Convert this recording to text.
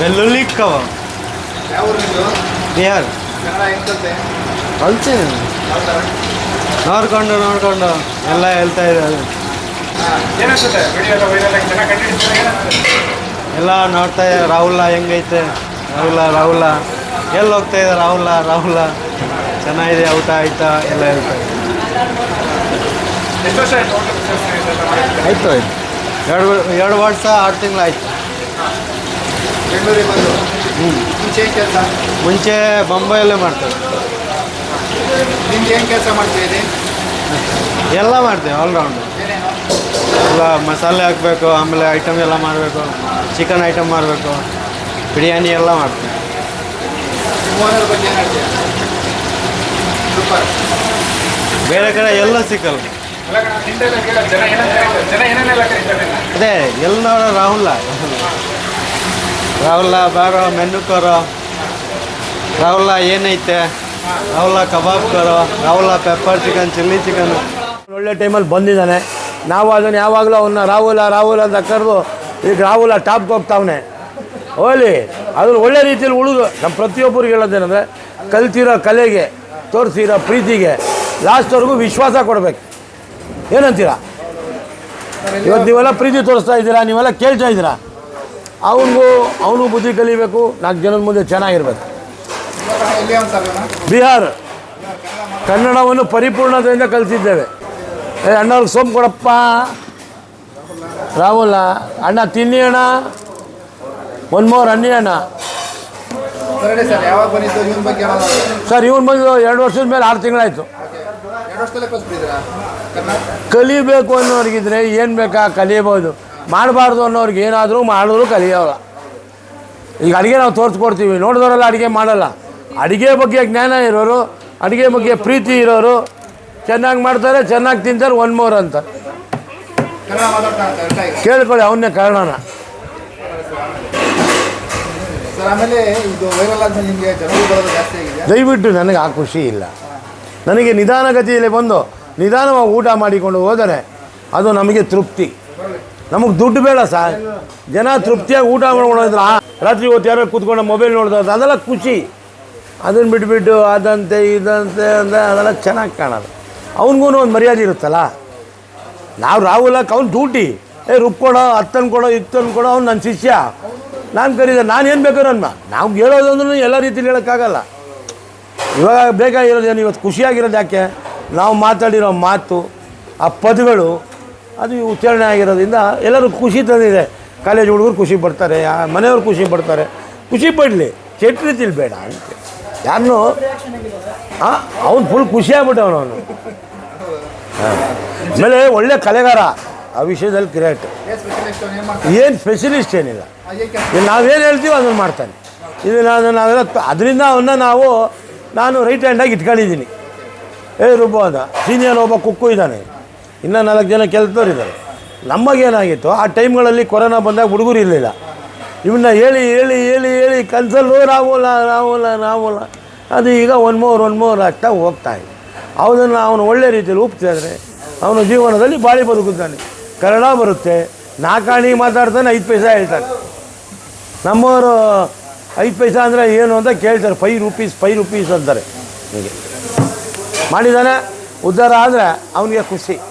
ಬೆಳ್ಳುಳ್ಳಿ ಕಬಾಬ್ ಬಿಹಾರ್. ಕಲ್ತೀನಿ ನೋಡ್ಕೊಂಡು ನೋಡ್ಕೊಂಡು. ಎಲ್ಲ ಹೇಳ್ತಾ ಇದ್ದಾರೆ ಎಲ್ಲ ನೋಡ್ತಾ ಇದ್ದಾರೆ ರಾಹುಲ ಹೆಂಗೈತೆ? ರಾಹುಲ ರಾಹುಲ. ಎಲ್ಲಿ ಹೋಗ್ತಾ ಇದೆ ರಾಹುಲ ರಾಹುಲ? ಚೆನ್ನಾಗಿದೆ ಊಟ ಆಯ್ತಾ? ಎಲ್ಲ ಹೇಳ್ತಾ ಇದ್ದಾರೆ ವರ್ಷ ಆಯ್ತು ಆಯ್ತು ಆಯ್ತು. ಎರಡು ಎರಡು ವರ್ಷ ಆರು ತಿಂಗಳು ಆಯ್ತು ಬೆಂಗಳೂರಿಗೆ ಬಂದು? ಹ್ಞೂ ಮುಂಚೆ ಏನು ಕೆಲಸ? ಮುಂಚೆ ಬೊಂಬೈಯಲ್ಲೇ ಮಾಡ್ತೇವೆ. ನಿಮ್ಗೆ ಏನು ಕೆಲಸ ಮಾಡ್ತೀರಿ ಎಲ್ಲ ಮಾಡ್ತೇವೆ ಆಲ್ರೌಂಡು ಎಲ್ಲ ಮಸಾಲೆ ಹಾಕಬೇಕು ಆಮೇಲೆ ಐಟಮ್ ಎಲ್ಲ ಮಾಡಬೇಕು ಚಿಕನ್ ಐಟಮ್ ಮಾಡಬೇಕು ಬಿರಿಯಾನಿ ಎಲ್ಲ ಮಾಡ್ತೀವಿ. ಓನರ್ ಬಗ್ಗೆ ಏನು ಸೂಪರ್ ಬೇರೆ ಕಡೆ ಎಲ್ಲ ಸಿಕ್ಕಲ್ಲ ಅದೇ ಎಲ್ಲ ನೋಡೋ ರಾಹುಲ್ಲ ರಾಹುಲ್ಲ ಬಾರ ಮೆನು ಕೊರೋ ರಾಹುಲ್ಲ ಏನೈತೆ? ರಾಹುಲ್ಲ ಕಬಾಬ್ ಕೊರೋ ರಾಹುಲ್ಲ ಪೆಪ್ಪರ್ ಚಿಕನ್ ಚಿಲ್ಲಿ ಚಿಕನ್ ಒಳ್ಳೆ ಟೈಮಲ್ಲಿ ಬಂದಿದ್ದಾನೆ. ನಾವು ಅದನ್ನು ಯಾವಾಗಲೂ ಅವನ್ನ ರಾಹುಲ, ರಾಹುಲ್ ಅಂತ ಕರೆದು ಈಗ ರಾಹುಲ ಟಾಪ್ಗೆ ಹೋಗ್ತಾವನೆ. ಹೋಲಿ ಅದ್ರ ಒಳ್ಳೆ ರೀತಿಯಲ್ಲಿ ಉಳಿದು ನಮ್ಮ ಪ್ರತಿಯೊಬ್ಬರಿಗೆ ಹೇಳೋದೇನೆಂದರೆ ಕಲ್ತಿರೋ ಕಲೆಗೆ, ತೋರಿಸಿರೋ ಪ್ರೀತಿಗೆ ಲಾಸ್ಟ್ವರೆಗೂ ವಿಶ್ವಾಸ ಕೊಡಬೇಕು. ಏನಂತೀರಾ? ಇವತ್ತು ನೀವೆಲ್ಲ ಪ್ರೀತಿ ತೋರಿಸ್ತಾ ಇದ್ದೀರಾ, ನೀವೆಲ್ಲ ಕೇಳ್ತಾ ಇದ್ದೀರಾ? ಅವನಿಗೂ ಅವನು ಬುದ್ಧಿ ಕಲಿಬೇಕು, ನಾಲ್ಕು ಜನದ ಮುಂದೆ ಚೆನ್ನಾಗಿರ್ಬೇಕು. ಬಿಹಾರ್, ಕನ್ನಡವನ್ನು ಪರಿಪೂರ್ಣತೆಯಿಂದ ಕಲಿತಿದ್ದೇವೆ. ಏ, ಅಣ್ಣವ್ರಿಗೆ ಸೋಮ್ ಕೊಡಪ್ಪ. ರಾಹುಲ, ಅಣ್ಣ ತಿನ್ನಿ ಅಣ್ಣ. ಒನ್ ಮೋರ್ ಅನ್ನಿ ಅಣ್ಣ. ಸರ್, ಇವನು ಬಂದು ಎರಡು ವರ್ಷದ ಮೇಲೆ ಆರು ತಿಂಗಳಾಯಿತು. ಕಲಿಬೇಕು ಅನ್ನೋರಿಗಿದ್ರೆ ಏನು ಬೇಕಾ ಕಲಿಯಬಹುದು ಮಾಡಬಾರ್ದು ಅನ್ನೋರ್ಗೆ ಏನಾದರೂ ಮಾಡಿದ್ರು ಕಲಿಯೋಲ್ಲ ಈಗ ಅಡುಗೆ ನಾವು ತೋರಿಸ್ಕೊಡ್ತೀವಿ. ನೋಡಿದವರೆಲ್ಲ ಅಡುಗೆ ಮಾಡಲ್ಲ. ಅಡುಗೆ ಬಗ್ಗೆ ಜ್ಞಾನ ಇರೋರು ಅಡುಗೆ ಬಗ್ಗೆ ಪ್ರೀತಿ ಇರೋರು ಚೆನ್ನಾಗಿ ಮಾಡ್ತಾರೆ ಚೆನ್ನಾಗಿ ತಿಂತಾರೆ ಒನ್ ಮೋರ್ ಅಂತ. ಕೇಳ್ಕೊಳ್ಳಿ ಅವನ್ನೇ ಕಾರಣನ. ದಯವಿಟ್ಟು ನನಗೆ ಆ ಖುಷಿ ಇಲ್ಲ. ನನಗೆ ನಿಧಾನಗತಿಯಲ್ಲಿ ಬಂದು ನಿಧಾನವಾಗಿ ಊಟ ಮಾಡಿಕೊಂಡು ಹೋದರೆ ಅದು ನಮಗೆ ತೃಪ್ತಿ. ನಮಗೆ ದುಡ್ಡು ಬೇಡ ಸರ್. ಜನ ತೃಪ್ತಿಯಾಗಿ ಊಟ ಮಾಡ್ಕೊಂಡು ರಾತ್ರಿ ಹೊತ್ತು ಯಾರೋ ಕೂತ್ಕೊಂಡು ಮೊಬೈಲ್ ನೋಡಿದ್ರೆ ಅದೆಲ್ಲ ಖುಷಿ. ಅದನ್ನು ಬಿಟ್ಬಿಟ್ಟು ಅದಂತೆ, ಇದಂತೆ ಅಂದರೆ ಅದೆಲ್ಲ ಚೆನ್ನಾಗಿ ಕಾಣೋದು. ಅವನಿಗೂ ಒಂದು ಮರ್ಯಾದೆ ಇರುತ್ತಲ್ಲ? ನಾವು ರಾಹುಲಕ್ಕೆ ಅವ್ನು ಡ್ಯೂಟಿ ಏ ರುಬ್ಕೊಡೋ ಹತ್ತನ್ನು ಕೊಡೋ ಇತ್ತನ್ನು ಕೊಡೋ, ಅವ್ನು ನನ್ನ ಶಿಷ್ಯ. ನಾನು ಕರೀದೆ, ನಾನು ಏನು ಬೇಕಾದ್ರೂ ಅನ್ನ ನಾವು ಹೇಳೋದು ಅಂದ್ರೂ ಎಲ್ಲ ರೀತಿಯಲ್ಲಿ ಹೇಳೋಕ್ಕಾಗಲ್ಲ. ಇವಾಗ ಬೇಕಾಗಿರೋದು ಏನು, ಇವತ್ತು ಖುಷಿಯಾಗಿರೋದು ಯಾಕೆ? ನಾವು ಮಾತಾಡಿರೋ ಮಾತು, ಆ ಪದಗಳು, ಅದು ಉಚ್ಚಾರಣೆ ಆಗಿರೋದ್ರಿಂದ ಎಲ್ಲರೂ ಖುಷಿ ತಂದಿದೆ. ಕಾಲೇಜ್ ಹುಡುಗರು ಖುಷಿ ಪಡ್ತಾರೆ ಮನೆಯವ್ರು ಖುಷಿ ಪಡ್ತಾರೆ. ಖುಷಿ ಪಡಲಿ ಕೆಟ್ಟ ರೀತಿಲಿ ಬೇಡ ಅಂತ. ಯಾರನ್ನು ಹಾಂ ಅವ್ನು ಫುಲ್ ಖುಷಿಯಾಗ್ಬಿಟ್ಟವನು ಅವನು. ಆಮೇಲೆ ಒಳ್ಳೆ ಕಲೆಗಾರ, ಆ ವಿಷಯದಲ್ಲಿ ಕ್ರಿಯೇಟ್. ಏನು ಸ್ಪೆಷಲಿಸ್ಟ್ ಏನು ಏನು ಸ್ಪೆಷಲಿಸ್ಟ್ ಏನಿಲ್ಲ ನಾವೇನು ಹೇಳ್ತೀವೋ ಅದನ್ನು ಮಾಡ್ತಾನೆ. ಇದು ನಾನು ನಾವೆಲ್ಲ ಅದರಿಂದ ಅವನ್ನ ನಾವು, ನಾನು ರೈಟ್ ಹ್ಯಾಂಡಾಗಿ ಇಟ್ಕೊಂಡಿದ್ದೀನಿ. ಏ, ರೂಪ ಅಂತ ಸೀನಿಯರ್ ಒಬ್ಬ ಕುಕ್ಕು ಇದ್ದಾನೆ. ಇನ್ನೂ ನಾಲ್ಕು ಜನ ಕೆಲಸದವ್ರು ಇದ್ದಾರೆ. ನಮಗೇನಾಗಿತ್ತು ಆ ಟೈಮ್ಗಳಲ್ಲಿ ಕೊರೋನಾ ಬಂದಾಗ ಹುಡುಗರು ಇರಲಿಲ್ಲ. ಇವನ್ನ ಹೇಳಿ ಹೇಳಿ ಹೇಳಿ ಹೇಳಿ ಕನ್ಸಲ್ಲು ರಾಹುಲ ರಾಹುಲ ರಾಹುಲ. ಅದು ಈಗ ಒನ್ ಮೋರ್ ಒನ್ ಮೋರ್ ಆಗ್ತಾ ಹೋಗ್ತಾ ಇದೆ. ಅವನನ್ನು ಅವನು ಒಳ್ಳೆ ರೀತಿಯಲ್ಲಿ ಒಪ್ತಿದ್ರೆ ಅವನ ಜೀವನದಲ್ಲಿ ಬಾಳಿ ಬದುಕುತ್ತಾನೆ. ಕನ್ನಡ ಬರುತ್ತೆ. ನಾಲ್ಕಾಣಿ ಮಾತಾಡ್ತಾನೆ, ಐದು ಪೈಸಾ ಹೇಳ್ತಾನೆ. ನಮ್ಮವರು ಐದು ಪೈಸಾ ಅಂದರೆ ಏನು ಅಂತ ಕೇಳ್ತಾರೆ. ಫೈ ರುಪೀಸ್ ಫೈ ರುಪೀಸ್ ಅಂತಾರೆ. ಹೀಗೆ. ಮಾಡಿದ್ದಾನೆ. ಉದ್ಧಾರ ಆದರೆ ಅವನಿಗೆ ಖುಷಿ.